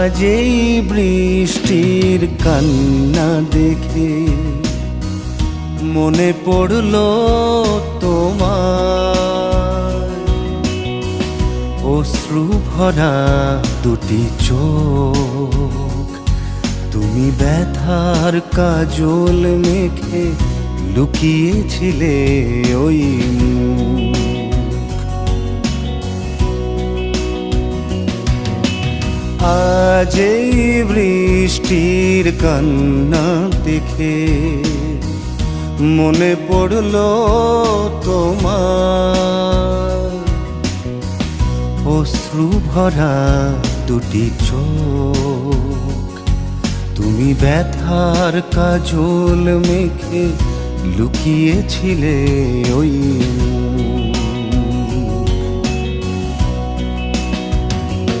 এই বৃষ্টির কান্না দেখে মনে পড়ল তোমার। অশ্রু ভরা দুটি চোখ, তুমি ব্যথার কাজল মেখে লুকিয়েছিলে ওই আজ বৃষ্টির কান্না দেখে মনে পড়ল তোমার অশ্রু ভরা দুটি চোখ, তুমি ব্যথার কাজল মেখে লুকিয়েছিলে ওই।